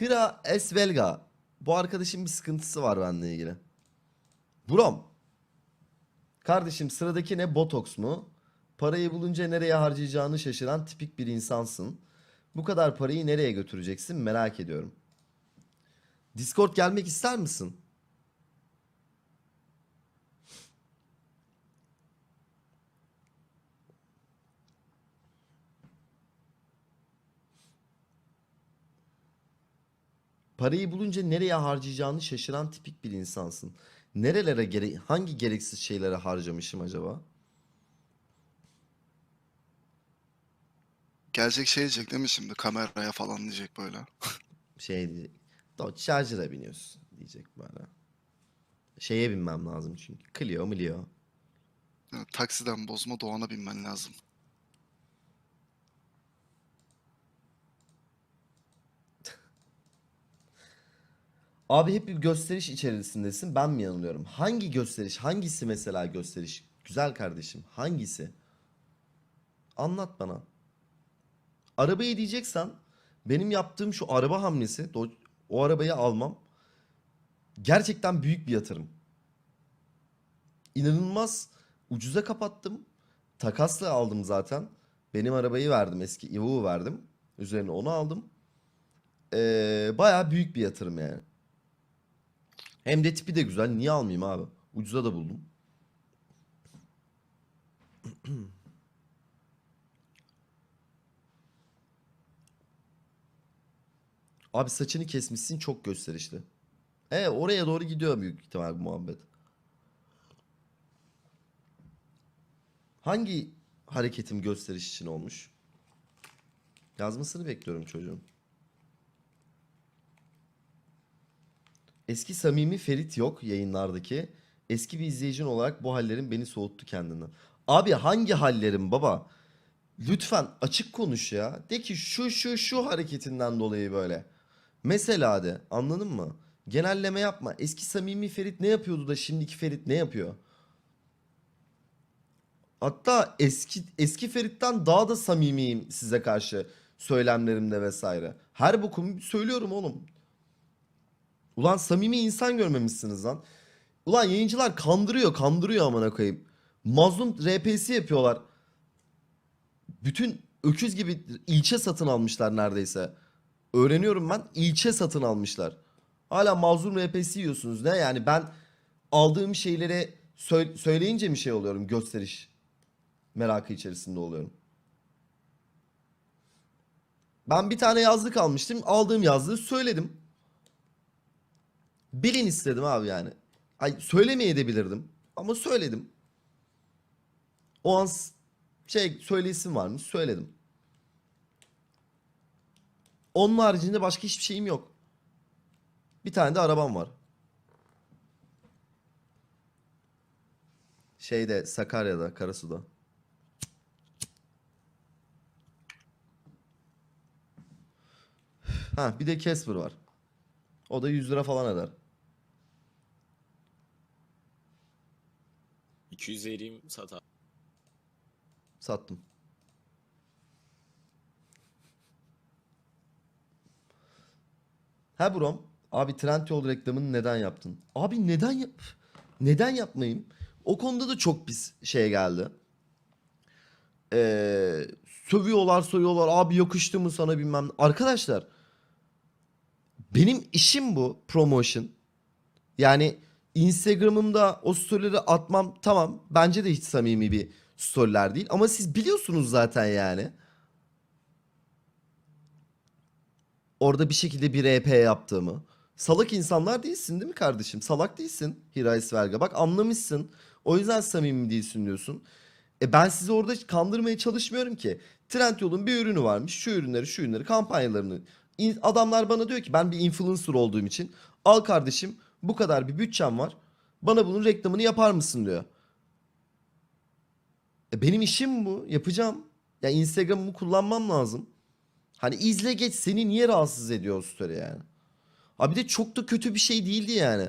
Hira Esvelga. Bu arkadaşın bir sıkıntısı var benimle ilgili. Brom. Kardeşim sıradaki ne? Botoks mu? Parayı bulunca nereye harcayacağını şaşıran tipik bir insansın. Bu kadar parayı nereye götüreceksin merak ediyorum. Discord gelmek ister misin? Parayı bulunca nereye harcayacağını şaşıran tipik bir insansın. Nerelere gere hangi gereksiz şeylere harcamışım acaba? Gelecek şey diyecek değil mi şimdi? Kameraya falan diyecek böyle. Şey diyecek. Dodge Charger'a biniyorsun diyecek böyle. Şeye binmem lazım çünkü. Clio Clio. Yani taksiden bozma Doğan'a binmen lazım. Abi hep bir gösteriş içerisindesin. Ben mi yanılıyorum? Hangi gösteriş? Hangisi mesela gösteriş? Güzel kardeşim. Hangisi? Anlat bana. Arabayı diyeceksen benim yaptığım şu araba hamlesi o arabayı almam gerçekten büyük bir yatırım. İnanılmaz ucuza kapattım. Takasla aldım zaten. Benim arabayı verdim. Eski Evo'yu verdim. Üzerine onu aldım. Ee, bayağı büyük bir yatırım yani. Hem de tipi de güzel. Niye almayayım abi? Ucuza da buldum. Abi saçını kesmişsin çok gösterişli. E oraya doğru gidiyor büyük ihtimal bu muhabbet. Hangi hareketim gösteriş için olmuş? Yazmasını bekliyorum çocuğun. Eski samimi Ferit yok yayınlardaki. Eski bir izleyicin olarak bu hallerin beni soğuttu kendinden. Abi hangi hallerim baba? Lütfen açık konuş ya. De ki şu şu şu hareketinden dolayı böyle. Mesela de anladın mı? Genelleme yapma. Eski samimi Ferit ne yapıyordu da şimdiki Ferit ne yapıyor? Hatta eski eski Ferit'ten daha da samimiyim size karşı söylemlerimde vesaire. Her bokumu söylüyorum oğlum. Ulan samimi insan görmemişsiniz lan. Ulan yayıncılar kandırıyor, kandırıyor amına koyayım. Mazlum RP'si yapıyorlar. Bütün öküz gibi ilçe satın almışlar neredeyse. Öğreniyorum ben ilçe satın almışlar. Hala mazlum RP'si yiyorsunuz. Ne yani ben aldığım şeylere sö- söyleyince mi şey oluyorum gösteriş merakı içerisinde oluyorum. Ben bir tane yazlık almıştım. Aldığım yazlığı söyledim. Bilin istedim abi yani. Ay söylemeye de bilirdim ama söyledim. O an şey söyleyesim varmış söyledim. Onun haricinde başka hiçbir şeyim yok. Bir tane de arabam var. Şeyde Sakarya'da, Karasu'da. Ha bir de Casper var. O da 100 lira falan eder. 200 vereyim sat abi. Sattım. Ha Brom. Abi Trendyol reklamını neden yaptın? Abi neden yap neden yapmayayım? O konuda da çok pis şeye geldi. Ee, sövüyorlar soyuyorlar abi yakıştı mı sana bilmem. Arkadaşlar benim işim bu promotion. Yani Instagram'ımda o storyleri atmam tamam. Bence de hiç samimi bir storyler değil. Ama siz biliyorsunuz zaten yani. Orada bir şekilde bir RP yaptığımı. Salak insanlar değilsin değil mi kardeşim? Salak değilsin Hirais Verga. Bak anlamışsın. O yüzden samimi değilsin diyorsun. E ben sizi orada kandırmaya çalışmıyorum ki. Trendyol'un bir ürünü varmış. Şu ürünleri, şu ürünleri, kampanyalarını. İn- Adamlar bana diyor ki ben bir influencer olduğum için al kardeşim bu kadar bir bütçem var. Bana bunun reklamını yapar mısın diyor. E benim işim bu. Yapacağım. Ya Instagram'ımı kullanmam lazım. Hani izle geç seni niye rahatsız ediyor o story yani? Abi de çok da kötü bir şey değildi yani.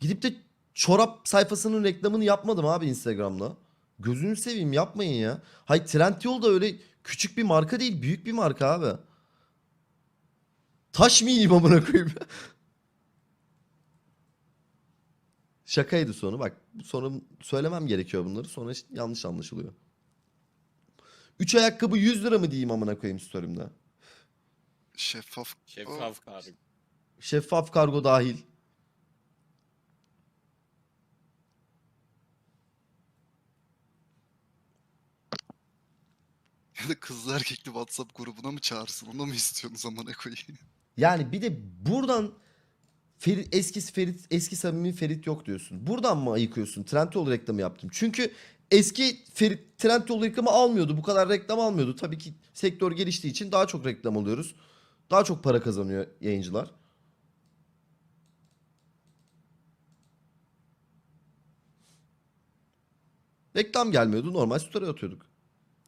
Gidip de çorap sayfasının reklamını yapmadım abi Instagram'da. Gözünü seveyim yapmayın ya. Hay Trendyol da öyle küçük bir marka değil büyük bir marka abi. Taş mı yiyeyim amına koyayım? Şakaydı sonu. Bak sonra söylemem gerekiyor bunları. Sonra işte yanlış anlaşılıyor. 3 ayakkabı 100 lira mı diyeyim amına koyayım story'imde? Şeffaf. Şeffaf kargo. Şeffaf kargo dahil. Ya da kızlı erkekli WhatsApp grubuna mı çağırsın? Onu mu istiyorsunuz amına koyayım? Yani bir de buradan Ferit, eski Ferit, eski samimi Ferit yok diyorsun. Buradan mı ayıkıyorsun? Trendyol reklamı yaptım. Çünkü eski Ferit Trendyol reklamı almıyordu. Bu kadar reklam almıyordu. Tabii ki sektör geliştiği için daha çok reklam alıyoruz. Daha çok para kazanıyor yayıncılar. Reklam gelmiyordu. Normal story atıyorduk.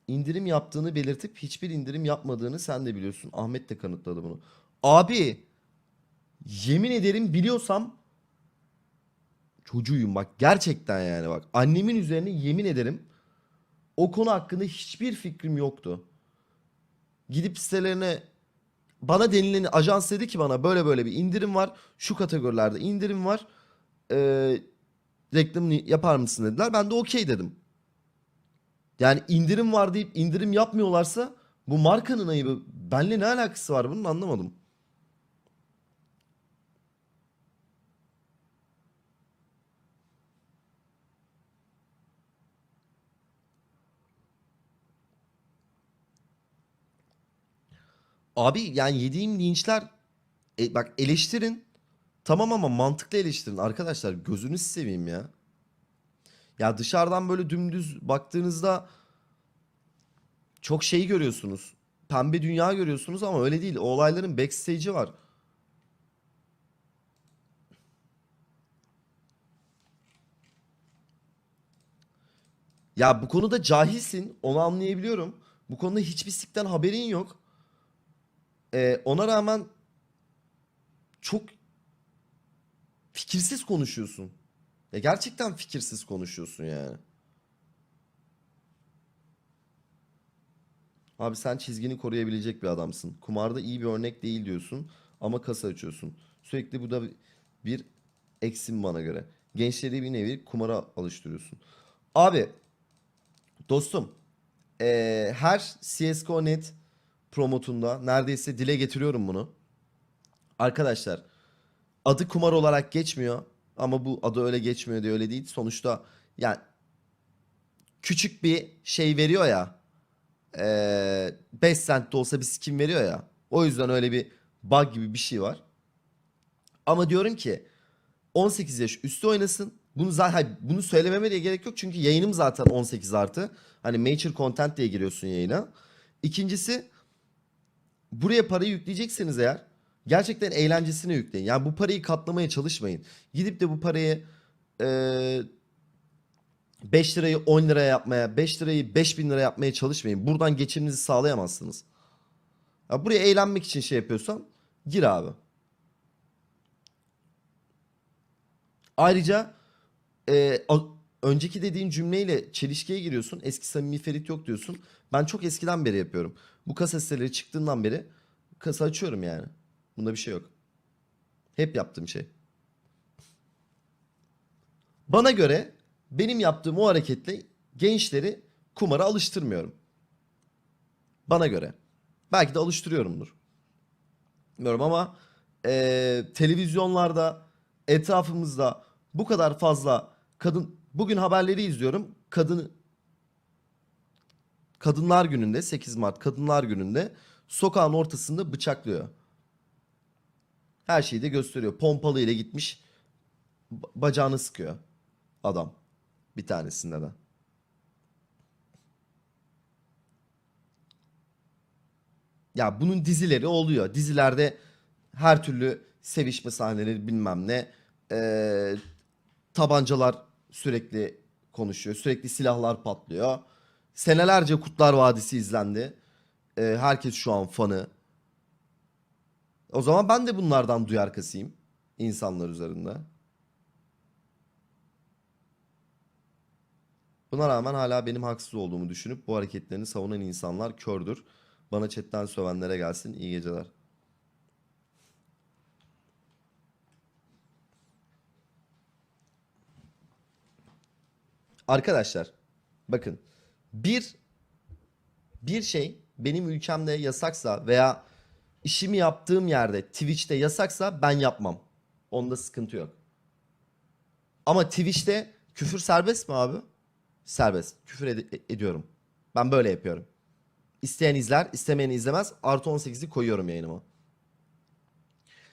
İndirim yaptığını belirtip hiçbir indirim yapmadığını sen de biliyorsun. Ahmet de kanıtladı bunu. Abi yemin ederim biliyorsam çocuğuyum bak gerçekten yani bak. Annemin üzerine yemin ederim o konu hakkında hiçbir fikrim yoktu. Gidip sitelerine bana denileni ajans dedi ki bana böyle böyle bir indirim var. Şu kategorilerde indirim var. Ee, reklamını yapar mısın dediler. Ben de okey dedim. Yani indirim var deyip indirim yapmıyorlarsa bu markanın ayıbı. Benle ne alakası var bunun anlamadım. Abi yani yediğim linçler e, bak eleştirin. Tamam ama mantıklı eleştirin arkadaşlar. Gözünüzü seveyim ya. Ya dışarıdan böyle dümdüz baktığınızda çok şey görüyorsunuz. Pembe dünya görüyorsunuz ama öyle değil. O olayların backstage'i var. Ya bu konuda cahilsin. Onu anlayabiliyorum. Bu konuda hiçbir sikten haberin yok. Ee, ona rağmen çok fikirsiz konuşuyorsun. Ya gerçekten fikirsiz konuşuyorsun yani. Abi sen çizgini koruyabilecek bir adamsın. Kumarda iyi bir örnek değil diyorsun ama kasa açıyorsun. Sürekli bu da bir eksim bana göre. Gençleri bir nevi kumara alıştırıyorsun. Abi dostum eee, her CSGO.net promotunda neredeyse dile getiriyorum bunu. Arkadaşlar adı kumar olarak geçmiyor ama bu adı öyle geçmiyor diye öyle değil. Sonuçta yani küçük bir şey veriyor ya. Eee 5 cent de olsa bir skin veriyor ya. O yüzden öyle bir bug gibi bir şey var. Ama diyorum ki 18 yaş üstü oynasın. Bunu zaten bunu söylememe de gerek yok çünkü yayınım zaten 18 artı. Hani major content diye giriyorsun yayına. İkincisi buraya parayı yükleyecekseniz eğer gerçekten eğlencesine yükleyin. Yani bu parayı katlamaya çalışmayın. Gidip de bu parayı eee 5 lirayı 10 liraya yapmaya, 5 lirayı 5000 liraya yapmaya çalışmayın. Buradan geçiminizi sağlayamazsınız. Ya buraya eğlenmek için şey yapıyorsan gir abi. Ayrıca e, önceki dediğin cümleyle çelişkiye giriyorsun. Eski samimi Ferit yok diyorsun. Ben çok eskiden beri yapıyorum. Bu kasa çıktığından beri kasa açıyorum yani. Bunda bir şey yok. Hep yaptığım şey. Bana göre benim yaptığım o hareketle gençleri kumara alıştırmıyorum. Bana göre. Belki de alıştırıyorumdur. Bilmiyorum ama eee, televizyonlarda etrafımızda bu kadar fazla kadın bugün haberleri izliyorum. Kadın Kadınlar Günü'nde 8 Mart Kadınlar Günü'nde sokağın ortasında bıçaklıyor. Her şeyi de gösteriyor. Pompalı ile gitmiş ba- bacağını sıkıyor adam. Bir tanesinde de. Ya bunun dizileri oluyor. Dizilerde her türlü sevişme sahneleri bilmem ne. Ee, tabancalar sürekli konuşuyor. Sürekli silahlar patlıyor. Senelerce Kurtlar Vadisi izlendi. Ee, herkes şu an fanı. O zaman ben de bunlardan duyarkasıyım insanlar üzerinde. Buna rağmen hala benim haksız olduğumu düşünüp bu hareketlerini savunan insanlar kördür. Bana chatten sövenlere gelsin. İyi geceler. Arkadaşlar bakın bir bir şey benim ülkemde yasaksa veya işimi yaptığım yerde Twitch'te yasaksa ben yapmam. Onda sıkıntı yok. Ama Twitch'te küfür serbest mi abi? Serbest. Küfür ed- ediyorum. Ben böyle yapıyorum. İsteyen izler, istemeyen izlemez. Artı 18'i koyuyorum yayınıma.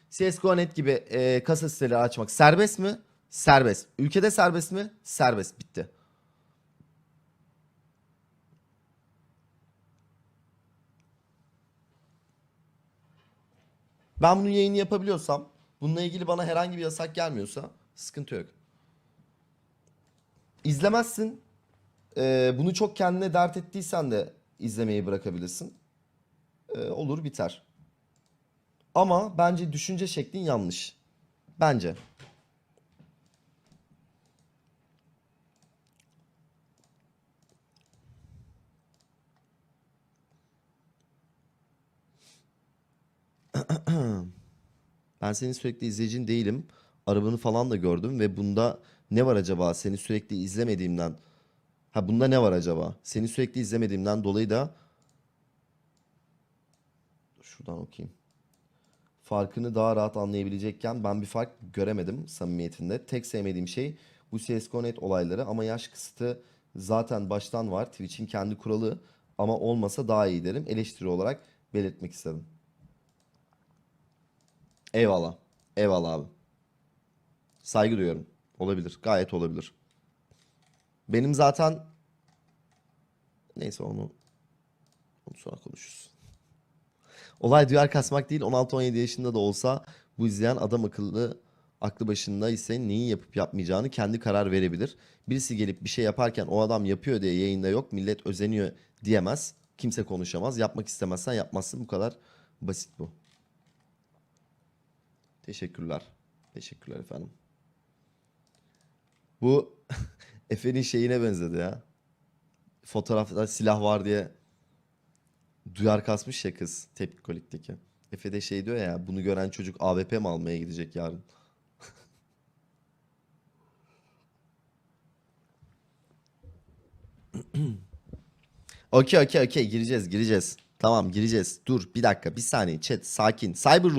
CSGO.net gibi e, kasa siteleri açmak serbest mi? Serbest. Ülkede serbest mi? Serbest. Bitti. Ben bunun yayını yapabiliyorsam, bununla ilgili bana herhangi bir yasak gelmiyorsa sıkıntı yok. İzlemezsin. Ee, bunu çok kendine dert ettiysen de izlemeyi bırakabilirsin. Ee, olur biter. Ama bence düşünce şeklin yanlış. Bence. Ben senin sürekli izleyicin değilim. Arabanı falan da gördüm ve bunda ne var acaba? Seni sürekli izlemediğimden. Ha bunda ne var acaba? Seni sürekli izlemediğimden dolayı da şuradan okuyayım. Farkını daha rahat anlayabilecekken ben bir fark göremedim samimiyetinde. Tek sevmediğim şey bu CSGO.net olayları ama yaş kısıtı zaten baştan var. Twitch'in kendi kuralı ama olmasa daha iyi derim. Eleştiri olarak belirtmek istedim. Eyvallah. Eyvallah abi. Saygı duyuyorum. Olabilir. Gayet olabilir. Benim zaten neyse onu onu sonra konuşuruz. Olay duyar kasmak değil 16-17 yaşında da olsa bu izleyen adam akıllı aklı başında ise neyi yapıp yapmayacağını kendi karar verebilir. Birisi gelip bir şey yaparken o adam yapıyor diye yayında yok millet özeniyor diyemez. Kimse konuşamaz. Yapmak istemezsen yapmazsın. Bu kadar basit bu. Teşekkürler. Teşekkürler efendim. Bu Efe'nin şeyine benzedi ya. Fotoğrafta silah var diye duyar kasmış ya kız tepkikolikteki. Efe de şey diyor ya bunu gören çocuk AWP mi almaya gidecek yarın? Okey okey okey gireceğiz gireceğiz. Tamam gireceğiz. Dur bir dakika bir saniye chat sakin. Cyber